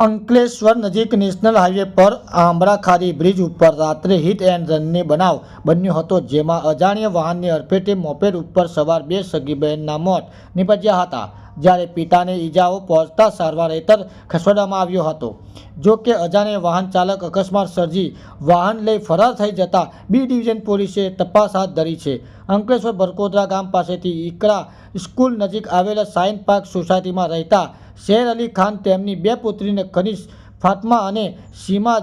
અંકલેશ્વર નજીક national highway પર આંબળાખારી bridge ઉપર રાત્રે હિટ એન્ડ રનને બનાવ બન્યો હતો, જેમાં અજાણ્યા વાહનની અડફેટે મોપેડ ઉપર સવાર બે સગી બહેનના મોત નીપજ્યા હતા. જ્યારે પિતાને ઈજાઓ પહોંચતા સારવાર હેતર ખસેડવામાં આવ્યો હતો. જો કે અજાણ્યા વાહન ચાલક અકસ્માત સર્જી વાહન લઈ ફરાર થઈ જતા બી ડિવિઝન પોલીસે તપાસ હાથ ધરી છે. અંકલેશ્વર બરકોદરા ગામ પાસેથી ઈકરા સ્કૂલ નજીક આવેલા સાયન્સ પાર્ક સોસાયટીમાં રહેતા શેર અલી ખાન તેમની બે પુત્રીને ખનીજ, ફાતમા અને સીમા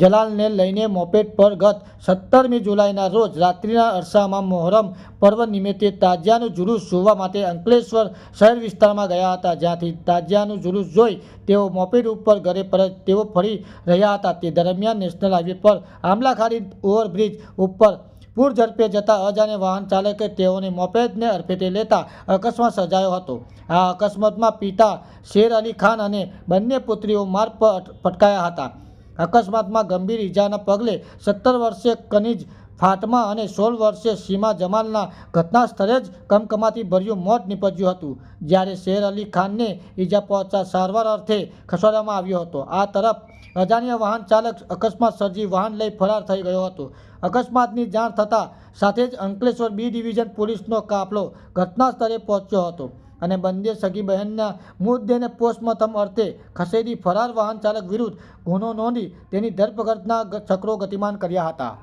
જલાલને લઈને મોપેડ પર ગત સત્તરમી જુલાઈના રોજ રાત્રિના અરસામાં મોહરમ પર્વ નિમિત્તે તાજિયાનું જુલુસ જોવા માટે અંકલેશ્વર શહેર વિસ્તારમાં ગયા હતા. જ્યાંથી તાજિયાનું જુલુસ જોઈ તેઓ મોપેટ ઉપર ઘરે પરત તેઓ ફરી રહ્યા હતા. તે દરમિયાન નેશનલ હાઈવે પર આમલાખાડી ઓવરબ્રિજ ઉપર પૂર ઝડપે જતા અજાણે વાહન ચાલકે તેઓને મોપેદને અડફેટે લેતા અકસ્માત સર્જાયો હતો. આ અકસ્માતમાં પિતા શેર અલી ખાન અને બંને પુત્રીઓ માર્ગ પર પટકાયા હતા. અકસ્માતમાં ગંભીર ઈજાના પગલે સત્તર વર્ષીય કનીજ ફાતમા અને સોળ વર્ષે સીમા જમાલના ઘટના સ્થળે જ કમકમાતી ભર્યું મોત નીપજ્યું હતું. જ્યારે શેર અલી ખાનને ઈજા પહોંચતા સારવાર અર્થે ખસેડવામાં આવ્યો હતો. આ તરફ અજાણ્યા વાહન ચાલક અકસ્માત સર્જી વાહન લઈ ફરાર થઈ ગયો હતો. અકસ્માતની જાણ થતાં સાથે જ અંકલેશ્વર બી ડિવિઝન પોલીસનો કાફલો ઘટના સ્થળે પહોંચ્યો હતો અને બંને સગી બહેનના મૃતદેહને પોસ્ટમોર્ટમ અર્થે ખસેડી ફરાર વાહન ચાલક વિરુદ્ધ ગુનો નોંધી તેની ધરપકડના ચક્રો ગતિમાન કર્યા હતા.